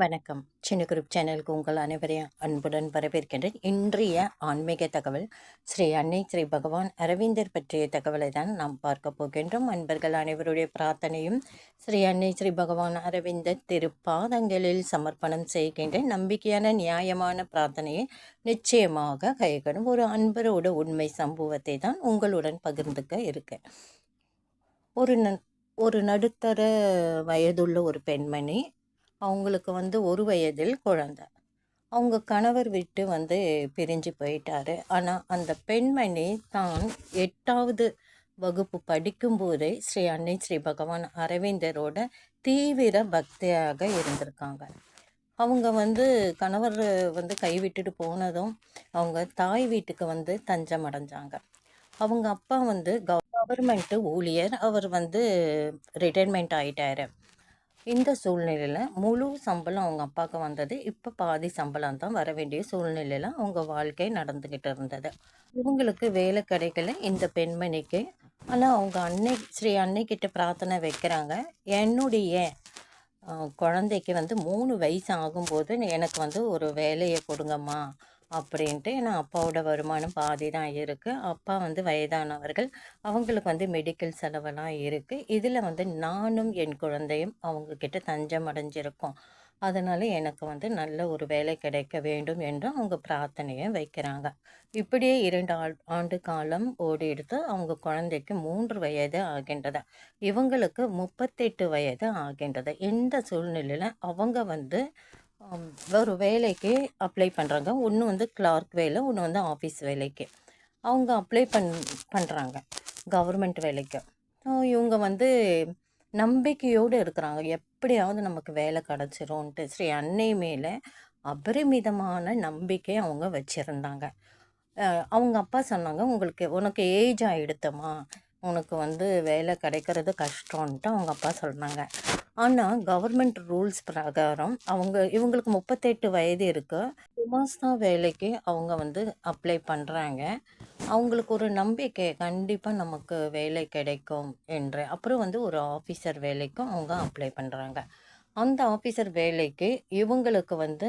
வணக்கம். சின்ன குரூப் சேனலுக்கு உங்கள் அனைவரையும் அன்புடன் வரவேற்கின்றேன். இன்றைய ஆன்மீக தகவல் ஸ்ரீ அன்னை ஸ்ரீ பகவான் அரவிந்தர் பற்றிய தகவலை தான் நாம் பார்க்க போகின்றோம். அன்பர்கள் அனைவருடைய பிரார்த்தனையும் ஸ்ரீ அன்னை ஸ்ரீ பகவான் அரவிந்தர் திருப்பாதங்களில் சமர்ப்பணம் செய்கின்ற நம்பிக்கையான நியாயமான பிரார்த்தனையை நிச்சயமாக கைகணும் ஒரு அன்பரோட உண்மை சம்பவத்தை தான் உங்களுடன் பகிர்ந்துக்க இருக்கேன். ஒரு ந ஒரு நடுத்தர வயதுள்ள ஒரு பெண்மணி அவங்களுக்கு வந்து ஒரு வயதில் குழந்தை. அவங்க கணவர் விட்டு வந்து பிரிஞ்சு போயிட்டாரு. ஆனால் அந்த பெண்மணி தான் எட்டாவது வகுப்பு படிக்கும்போதே ஸ்ரீ அன்னை ஸ்ரீ பகவான் அரவிந்தரோட தீவிர பக்தியாக இருந்திருக்காங்க. அவங்க வந்து கணவர் வந்து கைவிட்டுட்டு போனதும் அவங்க தாய் வீட்டுக்கு வந்து தஞ்சம் அடைஞ்சாங்க. அவங்க அப்பா வந்து கவர்மெண்ட்டு ஊழியர். அவர் வந்து ரிட்டைர்மெண்ட் ஆகிட்டாரு இந்த சூழ்நிலையில் முழு சம்பளம் அவங்க அப்பாவுக்கு வந்தது. இப்போ பாதி சம்பளம் தான் வர வேண்டிய சூழ்நிலையில் அவங்க வாழ்க்கை நடந்துக்கிட்டு இருந்தது. இவங்களுக்கு வேலை கிடைக்கல. இந்த பெண்மணிக்கு ஆனால் அவங்க அன்னை ஸ்ரீ அன்னைக்கிட்ட பிரார்த்தனை வைக்கிறாங்க. என்னுடைய குழந்தைக்கு வந்து மூணு வயசு ஆகும்போது எனக்கு வந்து ஒரு வேலையை கொடுங்கம்மா. அப்படின்ட்டு ஏன்னா அப்பாவோட வருமானம் பாதி தான் இருக்குது அப்பா வந்து வயதானவர்கள். அவங்களுக்கு வந்து மெடிக்கல் செலவெல்லாம் இருக்குது இதில் வந்து நானும் என் குழந்தையும் அவங்கக்கிட்ட தஞ்சம் அடைஞ்சிருக்கோம். அதனால் எனக்கு வந்து நல்ல ஒரு வேலை கிடைக்க வேண்டும் என்று அவங்க பிரார்த்தனையை வைக்கிறாங்க. இப்படியே இரண்டு ஆண்டு காலம் ஓடி எடுத்து அவங்க குழந்தைக்கு மூன்று வயது ஆகின்றது. இவங்களுக்கு முப்பத்தெட்டு வயது ஆகின்றது. இந்த சூழ்நிலையில் அவங்க வந்து ஒரு வேலைக்கு அப்ளை பண்ணுறாங்க ஒன்று வந்து கிளார்க் வேலை ஒன்று வந்து ஆஃபீஸ் வேலைக்கு. அவங்க அப்ளை பண் பண்ணுறாங்க கவர்மெண்ட் வேலைக்கு. இவங்க வந்து நம்பிக்கையோடு இருக்கிறாங்க. எப்படியாவது நமக்கு வேலை கிடச்சிரும்ன்ட்டு. ஸ்ரீ அன்னை மேலே அபரிமிதமான நம்பிக்கை அவங்க வச்சுருந்தாங்க. அவங்க அப்பா சொன்னாங்க உங்களுக்கு உனக்கு ஏஜ் ஆகிடுத்தம்மா உனக்கு வந்து வேலை கிடைக்கிறது கஷ்டம்ன்ட்டு அவங்க அப்பா சொன்னாங்க. ஆனால் கவர்மெண்ட் ரூல்ஸ் பிரகாரம் அவங்க இவங்களுக்கு முப்பத்தெட்டு வயது இருக்குது குமாஸ்தா வேலைக்கு அவங்க வந்து அப்ளை பண்ணுறாங்க அவங்களுக்கு ஒரு நம்பிக்கை கண்டிப்பாக நமக்கு வேலை கிடைக்கும் என்று. அப்புறம் வந்து ஒரு ஆஃபீஸர் வேலைக்கும் அவங்க அப்ளை பண்ணுறாங்க அந்த ஆஃபீஸர் வேலைக்கு இவங்களுக்கு வந்து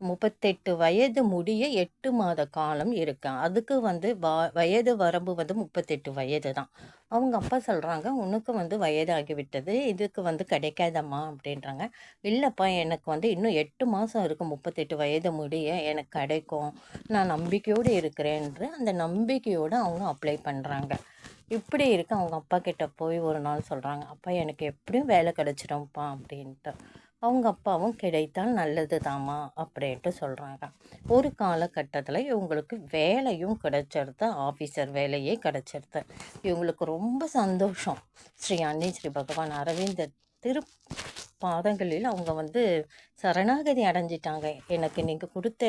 முப்பத்தெட்டு வயது முடிய எட்டு மாத காலம் இருக்கேன் அதுக்கு வந்து வ வயது வரம்பு வந்து முப்பத்தெட்டு வயது தான். அவங்க அப்பா சொல்கிறாங்க உனக்கு வந்து வயதாகிவிட்டது இதுக்கு வந்து கிடைக்காதம்மா அப்படின்றாங்க. இல்லைப்பா எனக்கு வந்து இன்னும் எட்டு மாதம் இருக்குது முப்பத்தெட்டு வயது முடிய எனக்கு கிடைக்கும். நான் நம்பிக்கையோடு இருக்கிறேன்ற அந்த நம்பிக்கையோடு அவங்க அப்ளை பண்ணுறாங்க இப்படி இருக்க அவங்க அப்பா கிட்ட போய் ஒரு நாள் சொல்கிறாங்க அப்பா எனக்கு எப்படியும் வேலை கிடச்சிரும்ப்பா அப்படின்ட்டு. அவங்க அப்பாவும் கிடைத்தால் நல்லது தாமா அப்படின்ட்டு சொல்கிறாங்க ஒரு காலகட்டத்தில் இவங்களுக்கு வேலையும் கிடைச்சிருது ஆஃபீஸர் வேலையே கிடைச்சிருது. இவங்களுக்கு ரொம்ப சந்தோஷம். ஸ்ரீ அன்னி ஸ்ரீ பகவான் அரவிந்தர் திரு பாதங்களில் அவங்க வந்து சரணாகதி அடைஞ்சிட்டாங்க. எனக்கு நீங்கள் கொடுத்த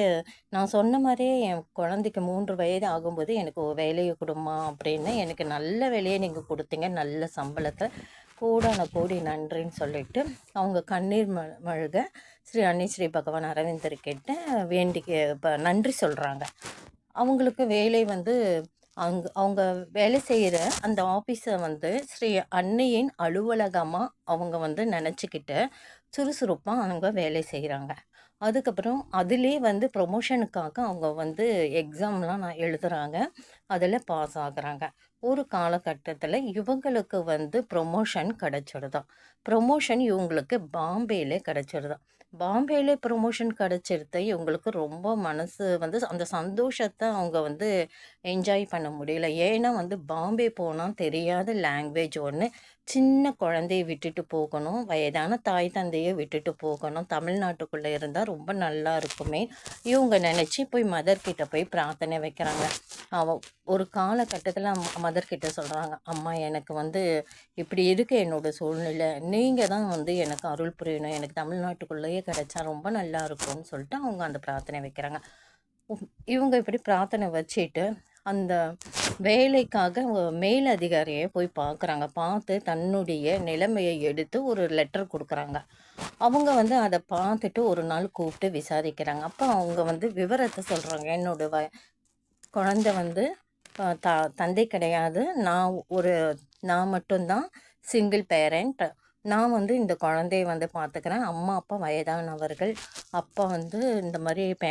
நான் சொன்ன மாதிரியே என் குழந்தைக்கு மூன்று வயது ஆகும்போது எனக்கு வேலையை கொடுமா அப்படின்னு எனக்கு நல்ல வேலையை நீங்கள் கொடுத்தீங்க நல்ல சம்பளத்தை கோடான கோடி நன்றின்னு சொல்லிட்டு அவங்க கண்ணீர் மழுக ஸ்ரீ அன்னி ஸ்ரீ பகவான் அரவிந்தர் கிட்ட வேண்டி இப்போ நன்றி சொல்கிறாங்க அவங்களுக்கு வேலை வந்து அவங்க அவங்க வேலை செய்கிற அந்த ஆஃபீஸை வந்து ஸ்ரீ அன்னையின் அலுவலகமாக அவங்க வந்து நினச்சிக்கிட்டு சுறுசுறுப்பாக அவங்க வேலை செய்கிறாங்க அதுக்கப்புறம் அதிலே வந்து ப்ரொமோஷனுக்காக அவங்க வந்து எக்ஸாம்லாம் நான் எழுதுகிறாங்க அதில் பாஸ் ஆகுறாங்க. ஒரு காலகட்டத்தில் இவங்களுக்கு வந்து ப்ரொமோஷன் கிடச்சிடுதான் ப்ரொமோஷன் இவங்களுக்கு பாம்பேயில் கிடச்சிடுதான் பாம்பேயில் ப்ரொமோஷன் கிடச்சிருத்த இவங்களுக்கு ரொம்ப மனசு வந்து அந்த சந்தோஷத்தை அவங்க வந்து என்ஜாய் பண்ண முடியல. ஏன்னா வந்து பாம்பே போனால் தெரியாத லாங்குவேஜ் ஒன்று சின்ன குழந்தைய விட்டுட்டு போகணும். வயதான தாய் தந்தையை விட்டுட்டு போகணும். தமிழ்நாட்டுக்குள்ளே இருந்தால் ரொம்ப நல்லா இருக்குமே. இவங்க நினச்சி போய் மதர்கிட்ட போய் பிரார்த்தனை வைக்கிறாங்க. அவ ஒரு காலகட்டத்தில் மதர்கிட்ட சொல்கிறாங்க அம்மா எனக்கு வந்து இப்படி இருக்கு என்னோடய சூழ்நிலை? நீங்கள் தான் வந்து எனக்கு அருள் புரியணும். எனக்கு தமிழ்நாட்டுக்குள்ளேயே கிடைச்சா ரொம்ப நல்லா இருக்கும்னு சொல்லிட்டு அவங்க அந்த பிரார்த்தனை வைக்கிறாங்க. இவங்க இப்படி பிரார்த்தனை வச்சுட்டு அந்த வேலைக்காக மேல் அதிகாரியை போய் பார்க்குறாங்க பார்த்து தன்னுடைய நிலைமையை எடுத்து ஒரு லெட்டர் கொடுக்குறாங்க. அவங்க வந்து அதை பார்த்துட்டு ஒரு நாள் கூப்பிட்டு விசாரிக்கிறாங்க. அப்போ அவங்க வந்து விவரத்தை சொல்கிறாங்க என்னோட வ குழந்த வந்து த தந்தை கிடையாது. நான் ஒரு நான் மட்டும்தான் சிங்கிள் பேரண்ட் நான் வந்து இந்த குழந்தைய வந்து பார்த்துக்கிறேன். அம்மா அப்பா வயதானவர்கள் அப்பா வந்து இந்த மாதிரி பே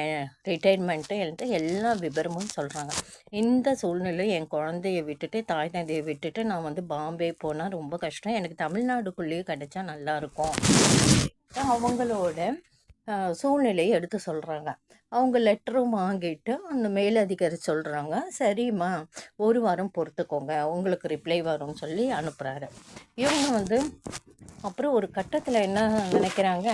ரிட்டைர்மெண்ட்டு எழுந்து எல்லா விபரமும் சொல்கிறாங்க இந்த சூழ்நிலையில் என் குழந்தைய விட்டுட்டு தாய் தந்தையை விட்டுட்டு நான் வந்து பாம்பே போனால் ரொம்ப கஷ்டம். எனக்கு தமிழ்நாடுக்குள்ளேயே கிடைச்சா நல்லாயிருக்கும் அவங்களோட சூழ்நிலையை எடுத்து சொல்கிறாங்க அவங்க லெட்டரும் வாங்கிட்டு அந்த மேலதிகாரி சொல்கிறாங்க சரிம்மா ஒரு வாரம் பொறுத்துக்கோங்க. உங்களுக்கு ரிப்ளை வரும்னு சொல்லி அனுப்புகிறாரு இவங்க வந்து அப்புறம் ஒரு கட்டத்தில் என்ன நினைக்கிறாங்க?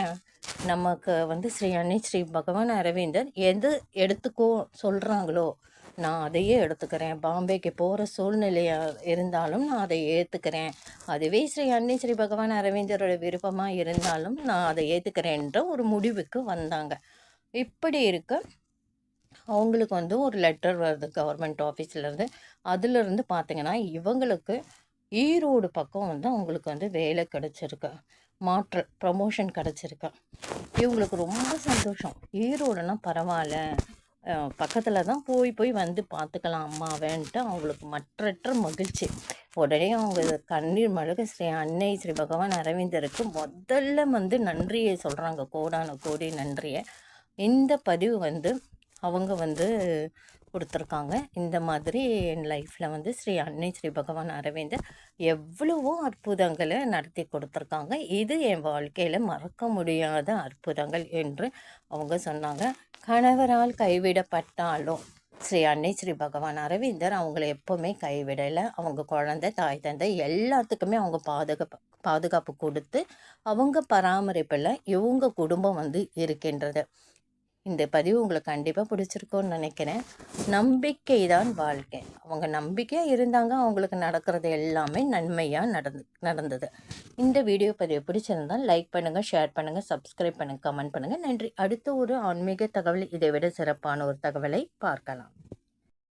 நமக்கு வந்து ஸ்ரீ அன்னை ஸ்ரீ பகவான் அரவிந்தர் எது எடுத்துக்கோ சொல்கிறாங்களோ நான் அதையே எடுத்துக்கிறேன். பாம்பேக்கு போகிற சூழ்நிலையாக இருந்தாலும் நான் அதை ஏற்றுக்கிறேன் அதுவே ஸ்ரீ அன்னை ஸ்ரீ பகவான் அரவிந்தரோட விருப்பமாக இருந்தாலும் நான் அதை ஏற்றுக்கிறேன்ற ஒரு முடிவுக்கு வந்தாங்க. இப்படி இருக்க அவங்களுக்கு வந்து ஒரு லெட்டர் வருது கவர்மெண்ட் ஆஃபீஸ்லேருந்து அதுலேருந்து பார்த்தீங்கன்னா இவங்களுக்கு ஈரோடு பக்கம் வந்து அவங்களுக்கு வந்து வேலை கிடச்சிருக்கு. மாற்று ப்ரமோஷன் கிடச்சிருக்கு. இவங்களுக்கு ரொம்ப சந்தோஷம். ஈரோடுனா பரவாயில்ல. பக்கத்தில் தான் போய் போய் வந்து பார்த்துக்கலாம் அம்மாவேன்ட்டு அவங்களுக்கு மற்றற்ற மகிழ்ச்சி. உடனே அவங்க கண்ணீர் மழக ஸ்ரீ அன்னை ஸ்ரீ பகவான் அரவிந்தருக்கு முதல்ல வந்து நன்றியை சொல்கிறாங்க கோடான கோடி நன்றியை. இந்த பதிவு வந்து அவங்க வந்து கொடுத்துருக்காங்க. இந்த மாதிரி என் லைஃப்பில் வந்து ஸ்ரீ அன்னை ஸ்ரீ பகவான் அரவிந்தர் எவ்வளவோ அற்புதங்களை நடத்தி கொடுத்துருக்காங்க. இது என் வாழ்க்கையில் மறக்க முடியாத அற்புதங்கள் என்று அவங்க சொன்னாங்க. கணவரால் கைவிடப்பட்டாலும் ஸ்ரீ அன்னை ஸ்ரீ பகவான் அரவிந்தர் அவங்கள எப்போவுமே கைவிடலை. அவங்க குழந்தை தாய் தந்தை எல்லாத்துக்குமே அவங்க பாதுகாப்பு பாதுகாப்பு கொடுத்து அவங்க பராமரிப்பில் இவங்க குடும்பம் வந்து இருக்கின்றது. இந்த பதிவு உங்களுக்கு கண்டிப்பாக பிடிச்சிருக்கும்னு நினைக்கிறேன். நம்பிக்கை தான் வாழ்க்கை. அவங்க நம்பிக்கையாக இருந்தாங்க அவங்களுக்கு நடக்கிறது எல்லாமே நன்மையாக நடந்து நடந்தது. இந்த வீடியோ பதிவு பிடிச்சிருந்தால் லைக் பண்ணுங்கள் ஷேர் பண்ணுங்கள் சப்ஸ்கிரைப் பண்ணுங்கள் கமெண்ட் பண்ணுங்கள் நன்றி. அடுத்த ஒரு ஆன்மீக தகவல் இதை விட சிறப்பான ஒரு தகவலை பார்க்கலாம்.